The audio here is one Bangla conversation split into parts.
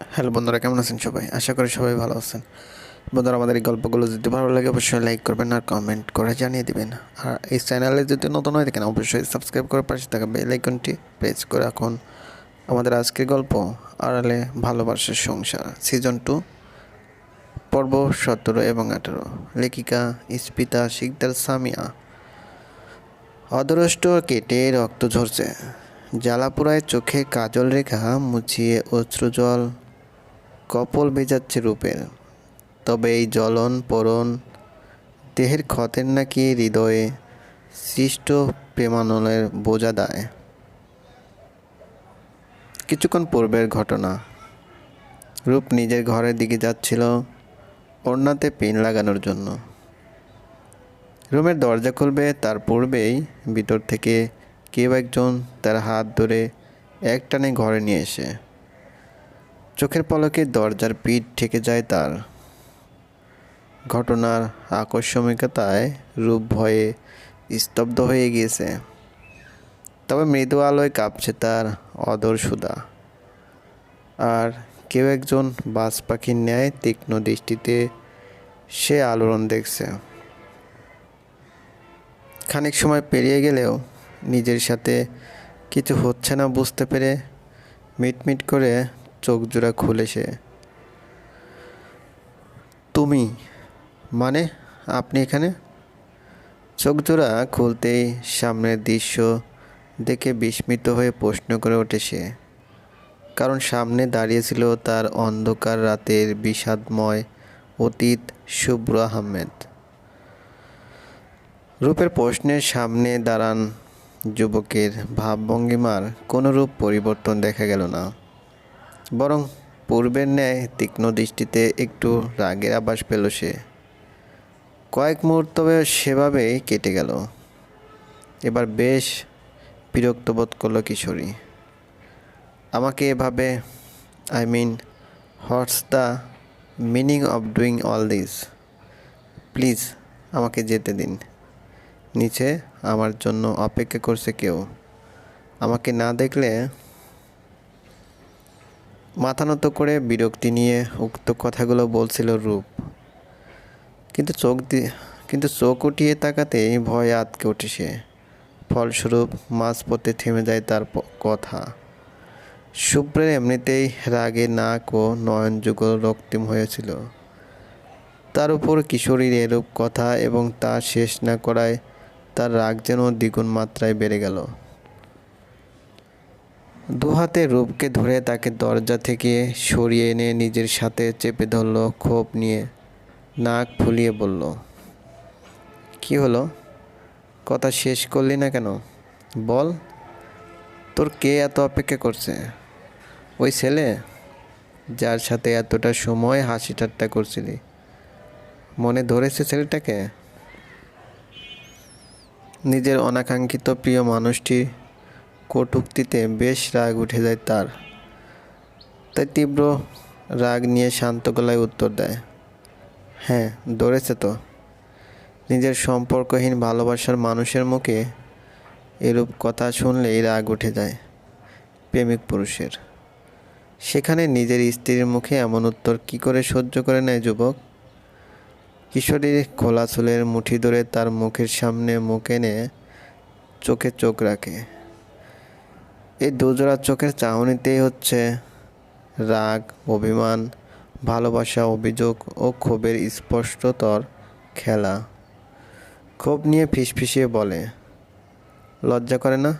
হ্যালো বন্ধুরা, কেমন আছেন সবাই? আশা করি সবাই ভালো আছেন। বন্ধুরা, আমাদের এই গল্পগুলো যদি ভালো লাগে, অবশ্যই লাইক করবেন আর কমেন্ট করে জানিয়ে দিবেন। আর এই চ্যানেলে যদি নতুন হয়ে থাকেন, অবশ্যই সাবস্ক্রাইব করে পাশে থাকা বেল আইকনটি প্রেস করে রাখুন। আমাদের আজকের গল্প, আড়ালে ভালোবাসার সংসার সিজন টু পর্ব সতেরো এবং আঠেরো। লেখিকা ইস্পিতা শিকদার সামিয়া। অদরষ্ট কেটে রক্ত ঝরছে। জ্বালাপুরায় চোখে কাজল রেখা মুছিয়ে অশ্রুজল কপল ভেজাচ্ছে রূপের। তবে এই জ্বলন পরণ দেহের ক্ষতের নাকি হৃদয়ে সৃষ্ট প্রেমানলের বোঝা দেয়। কিছুক্ষণ পূর্বের ঘটনা। রূপ নিজের ঘরের দিকে যাচ্ছিল ওড়নাতে পিন লাগানোর জন্য। রুমের দরজা খুলবে তার পূর্বেই ভিতর থেকে কেউ একজন তার হাত ধরে একটানে ঘরে নিয়ে এসে চোখের পলকে দরজার পিঠ ঠেকে যায় তার। ঘটনার আকস্মিকতায় রূপ ভয়ে স্তব্ধ হয়ে গিয়েছে। তবে মৃদু আলোয় কাঁপছে তার অদর সুদা। আর কেউ একজন বাজ পাখির ন্যায় তীক্ষ্ণ দৃষ্টিতে সে আলোড়ন দেখছে। খানিক সময় পেরিয়ে গেলেও নিজের সাথে কিছু হচ্ছে না বুঝতে পেরে মিটমিট করে চোখ জোড়া খুলে সে। তুমি? মানে আপনি এখানে? চোখ জোড়া খুলতেই সামনের দৃশ্য দেখে বিস্মিত হয়ে প্রশ্ন করে ওঠে সে। কারণ সামনে দাঁড়িয়েছিল তার অন্ধকার রাতের বিষাদময় অতীত শুভ্র আহমেদ। রূপের প্রশ্নের সামনে দাঁড়ান যুবকের ভাবভঙ্গিমার কোনো রূপ পরিবর্তন দেখা গেল না। বরং পূর্বের ন্যায় তীক্ষ্ণ দৃষ্টিতে একটু রাগের আভাস পেল সে। কয়েক মুহূর্ত সেভাবেই কেটে গেল। এবার বেশ বিরক্ত বোধ করল কিশোরী। আমাকে এভাবে I mean what's the meaning of doing all this please আমাকে যেতে দিন। নিচে আমার জন্য অপেক্ষা করছে কেউ। আমাকে না দেখলে মাথা নত করে বিরক্তি নিয়ে উক্ত কথাগুলো বলছিল রূপ। কিন্তু চোখ দিয়ে কিন্তু চোখ উঠিয়ে তাকাতেই ভয়ে আতকে ওঠে সে। ফলস্বরূপ মাঝপথে থেমে যায় তার কথা। শুভ্রের এমনিতেই রাগে নাক ও নয়ন যুগল রক্তিম হয়েছিল। তার উপর কিশোরীর এরূপ কথা এবং তা শেষ না করায় তার রাগ যেন দ্বিগুণ মাত্রায় বেড়ে গেল। দুহাতে রূপকে ধরে তাকে দরজা থেকে সরিয়ে এনে নিজের সাথে চেপে ধরল ক্ষোভ নিয়ে। নাক ফুলিয়ে বলল, কি হলো? কথা শেষ করলি না কেন? বল, তোর কে এত অপেক্ষা করছে? ওই ছেলে? যার সাথে এতটা সময় হাসি ঠাট্টা করছিলি। মনে ধরেছে ছেলেটাকে? নিজের অনাকাঙ্ক্ষিত প্রিয় মানুষটি কটুক্তিতে বেশ রাগ উঠে যায় তার। তাই তীব্র রাগ নিয়ে শান্ত গলায় উত্তর দেয় হ্যাঁ ধরেছে তো। নিজের সম্পর্কহীন ভালোবাসার মানুষের মুখে এরূপ কথা শুনলেই রাগ উঠে যায় প্রেমিক পুরুষের। সেখানে নিজের স্ত্রীর মুখে এমন উত্তর কি করে সহ্য করে নেয় যুবক? কিশোরীর খোলা চুলের মুঠি ধরে তার মুখের সামনে মুখ এনে চোখে চোখ রাখে। এই দুজোড়া চোখের চাহনিতেই হচ্ছে রাগ, অভিমান, ভালোবাসা, অভিযোগ ও ক্ষোভের স্পষ্টতর খেলা। ক্ষোভ নিয়ে ফিসফিসিয়ে বলে, লজ্জা করে না?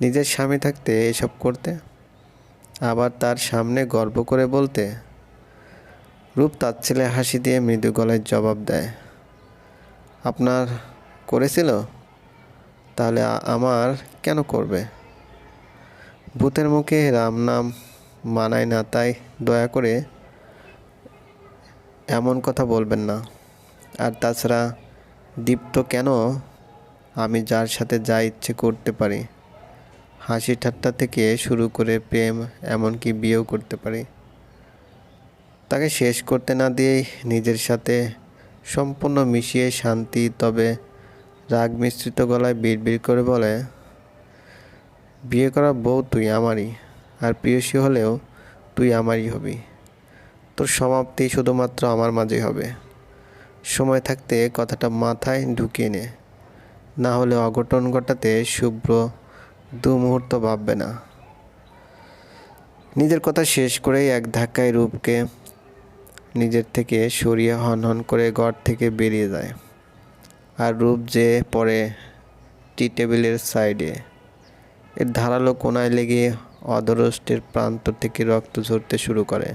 নিজের স্বামী থাকতে এসব করতে? আবার তার সামনে গর্ব করে বলতে, রূপ তার ছেলে হাসি দিয়ে মৃদু গলায় জবাব দেয়, আপনার করেছিল? তাহলে আমার কেন করবে? ভূতের মুখে রাম নাম মানায় না, তাই দয়া করে এমন কথা বলবেন না। আর তাছাড়া দীপ্ত কেন আমি যার সাথে যা ইচ্ছে করতে পারি, হাসি ঠাট্টা থেকে শুরু করে প্রেম, এমনকি বিয়েও করতে পারি। তাকে শেষ করতে না দিয়েই নিজের সাথে সম্পূর্ণ মিশিয়ে শান্তি, তবে রাগ মিশ্রিত গলায় বিড়বিড় করে বলে বিয়ে করা বউ তুই আমারই, আর প্রিয়সী হলেও তুই আমারই হবি। তোর সমাপ্তি শুধুমাত্র আমার মাঝেই হবে। সময় থাকতে কথাটা মাথায় ঢুকিয়ে নে। না হলে অঘটন ঘটাতে শুভ্র দু মুহূর্ত ভাববে না। নিজের কথা শেষ করেই এক ধাক্কায় রূপকে নিজের থেকে সরিয়ে হন হন করে ঘর থেকে বেরিয়ে যায়। আর রূপ যে পড়ে টি টেবিলের সাইডে। এর ধারালো কোনায় লেগে অধরষ্টের প্রান্ত থেকে রক্ত ঝরতে শুরু করে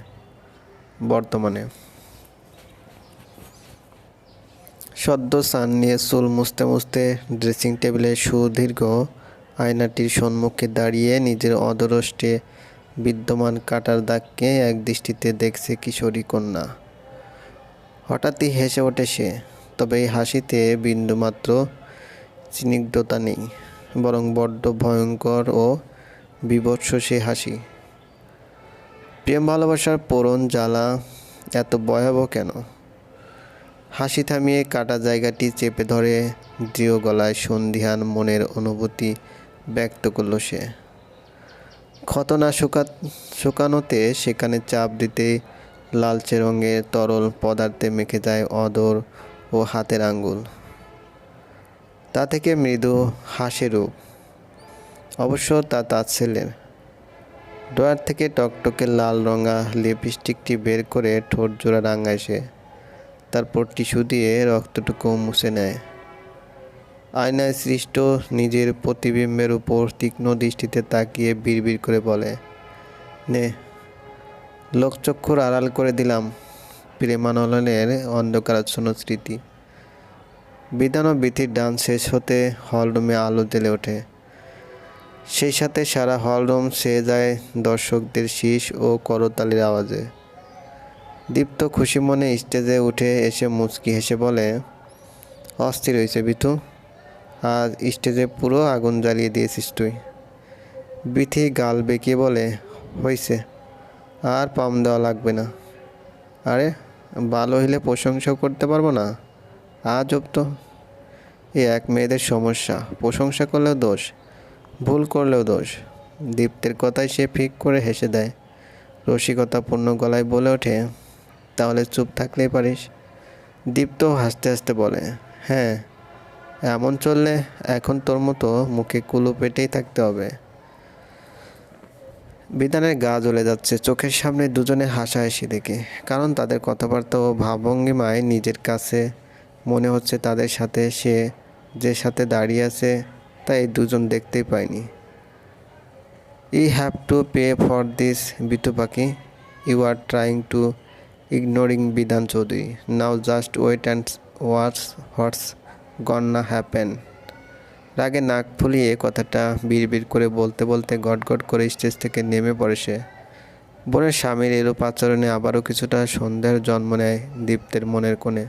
বর্তমানে। সদ্য সান নিয়ে চুল মুছতে মুছতে ড্রেসিং টেবিলে সুদীর্ঘ আয়নাটির সম্মুখে দাঁড়িয়ে নিজের অধরষ্টে বিদ্যমান কাটার দাগকে এক দৃষ্টিতে দেখছে কিশোরী কন্যা। হঠাৎই হেসে ওঠে সে, তবে এই হাসিতে বিন্দুমাত্র স্নিগ্ধতা নেই। বরং বড্ড ভয়ঙ্কর ও বিভৎস সে হাসি। প্রেম ভালোবাসার পরন জ্বালা এত ভয়াবহ কেন? হাসি থামিয়ে কাটা জায়গাটি চেপে ধরে দৃঢ় গলায় সন্ধিহান মনের অনুভূতি ব্যক্ত করল সে। ক্ষত না শুকা শুকানোতে সেখানে চাপ দিতে লালচে রঙের তরল পদার্থে মেখে যায় অদর ও হাতের আঙ্গুল। তা থেকে মৃদু হাসে রূপ। অবশ্য তা তাচ্ছেলের ড্রয়ার থেকে টকটকে লাল রঙা লিপস্টিকটি বের করে ঠোঁট জোড়া রাঙায় সে। তারপর টিস্যু দিয়ে রক্তটুকু মুছে নেয়। আয়নায় সৃষ্ট নিজের প্রতিবিম্বের উপর তীক্ষ্ণ দৃষ্টিতে তাকিয়ে বিড়বিড় করে বলে, নে, লোকচক্ষুর আড়াল করে দিলাম। প্রেমানলনের অন্ধকারাচ্ছন্ন স্মৃতি। বিধান ও বিধির ডান শেষ হতে হলরুমে আলো জ্বেলে ওঠে। সেই সাথে সারা হলরুম সেয়ে যায় দর্শকদের শীষ ও করতালির আওয়াজে। দীপ্ত খুশি মনে স্টেজে উঠে এসে মুচকি হেসে বলে, অস্থির হয়েছে বিথু, আজ স্টেজে পুরো আগুন জ্বালিয়ে দিয়েছিস তুই। বিথি গাল বেঁকিয়ে বলে হয়েছে আর পাম দেওয়া লাগবে না। আরে, ভালো হইলে প্রশংসাও করতে পারব না? আজব তো। এ এক মেয়েদের সমস্যা, প্রশংসা করলেও দোষ, ভুল করলেও দোষ। দীপ্তের কথায় সে ফিক করে হেসে দেয়। রসিকতাপূর্ণ গলায় বলে ওঠে, তাহলে চুপ থাকলেই পারিস? দীপ্ত হাসতে হাসতে বলে হ্যাঁ এমন চললে এখন তোর মতো মুখে কুলু পেটেই থাকতে হবে। বিধানের গা জ্বলে যাচ্ছে, চোখের সামনে দুজনে হাসা হাসাহাসি দেখে, কারণ তাদের কথাবার্তা ও ভাবভঙ্গিমায় নিজের কাছে মনে হচ্ছে তাদের সাথে সে যে সাথে দাঁড়িয়ে আছে, তাই দুজন দেখতেই পায়নি I have to pay for this B2 পাখি। You are trying to ignoring Bidhan Chowdhury. Now just wait and what's what's gonna happen. রাগে নাক ফুলিয়ে কথাটা বিড়বিড় করে বলতে বলতে গটগট করে স্টেজ থেকে নেমে পড়ে সে। বোনের স্বামীর এরূপ আচরণে আবারও কিছুটা সন্দেহের জন্ম নেয় দীপ্তের মনের কোণে।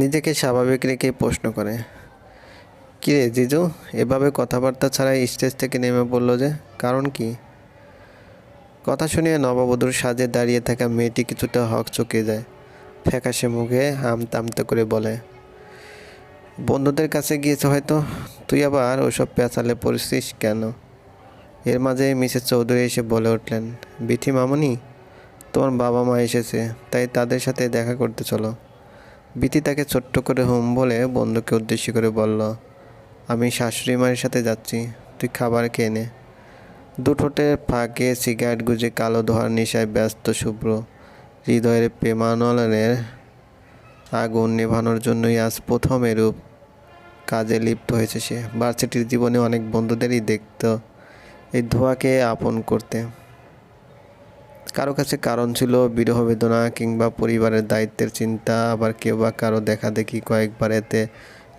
নিজেকে স্বাভাবিক রেখে প্রশ্ন করে, কিরে জিজু, এভাবে কথাবার্তা ছাড়াই স্টেজ থেকে নেমে পড়ল যে, কারণ কি? কথা শুনিয়ে নববধূর সাজে দাঁড়িয়ে থাকা মেয়েটি কিছুটা হক চকে যায়, ফ্যাকাশে মুখে আমতে আমতে করে বলে, বন্ধুদের কাছে গিয়েছে হয়তো, তুই আবার ওসব পেঁচালে পড়েছিস কেন? এর মাঝে মিসেস চৌধুরী এসে বলে উঠলেন বিথি মামনি, তোমার বাবা মা এসেছে, তাই তাদের সাথে দেখা করতে চলো। বিথি তাকে ছোট্ট করে হুম বলে বন্ধুকে উদ্দেশ্য করে বলল, আমি শাশুড়ি মায়ের সাথে যাচ্ছি, তুই খাবার খেয়ে নে। দু ঠোঁটের ফাঁকে সিগারেট গুজে কালো ধোয়ার নেশায় ব্যস্ত শুভ্র হৃদয়ের প্রেমানলের আগুন নেভানোর জন্যই আজ প্রথম এরূপ কাজে লিপ্ত হয়েছে সে। ভার্সিটির জীবনে অনেক বন্ধুদেরই দেখত এই ধোঁয়াকে আপন করতে। কারও কাছে কারণ ছিল বিরহ বেদনা কিংবা পরিবারের দায়িত্বের চিন্তা, আবার কেউ বা কারও দেখা দেখি কয়েকবার এতে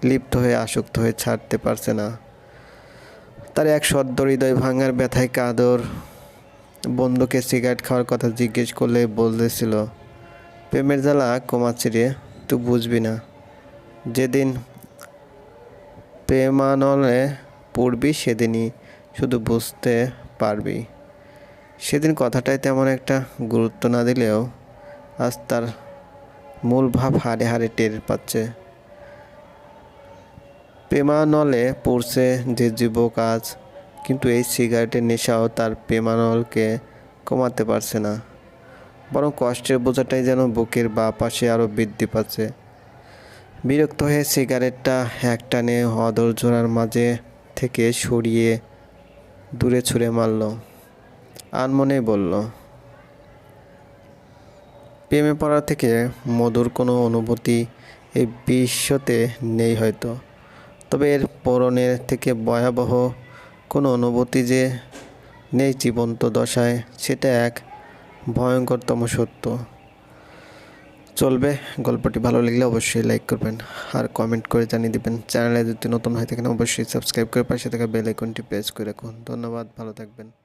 লিপ্ত হয়ে আসক্ত হয়ে ছাড়তে পারছে না। তার এক সদ্য হৃদয় ভাঙার ব্যথায় কাদর, বন্ধুকে সিগারেট খাওয়ার কথা জিজ্ঞেস করলে বলতেছিল, প্রেমের জ্বালা কমাচ্ছে রে, তুই বুঝবি না। যেদিন প্রেমানলে পড়বি, সেদিনই শুধু বুঝতে পারবি। সেদিন কথাটায় তেমন একটা গুরুত্ব না দিলেও আজ তার মূল ভাব হারে হারে টের পাচ্ছে। প্রেমানলে পড়ছে যে যুবক আজ, কিন্তু এই সিগারেটের নেশাও তার প্রেমানলকে কমাতে পারছে না। বরং কষ্টের বোঝাটাই যেন বুকের বা পাশে আরও বৃদ্ধি পাচ্ছে। বিরক্ত হয়ে সিগারেটটা একটানে অদর জোড়ার মাঝে থেকে সরিয়ে দূরে ছুঁড়ে মারল। আনমনে বলল, প্রেমে পড়া থেকে মধুর কোনো অনুভূতি এই বিশ্বতে নেই হয়তো। তবে এর পরনের থেকে ভয়াবহ কোনো অনুভূতি যে নেই জীবন্ত দশায়, সেটা এক ভয়ঙ্করতম সত্য। চলবে, গল্পটি ভালো লাগলে অবশ্যই লাইক করবেন আর কমেন্ট করে জানিয়ে দিবেন। চ্যানেলে যদি নতুন হয়ে থাকেন, অবশ্যই সাবস্ক্রাইব করে পাশে থাকা বেল আইকনটি প্রেস করে রাখুন। ধন্যবাদ, ভালো থাকবেন।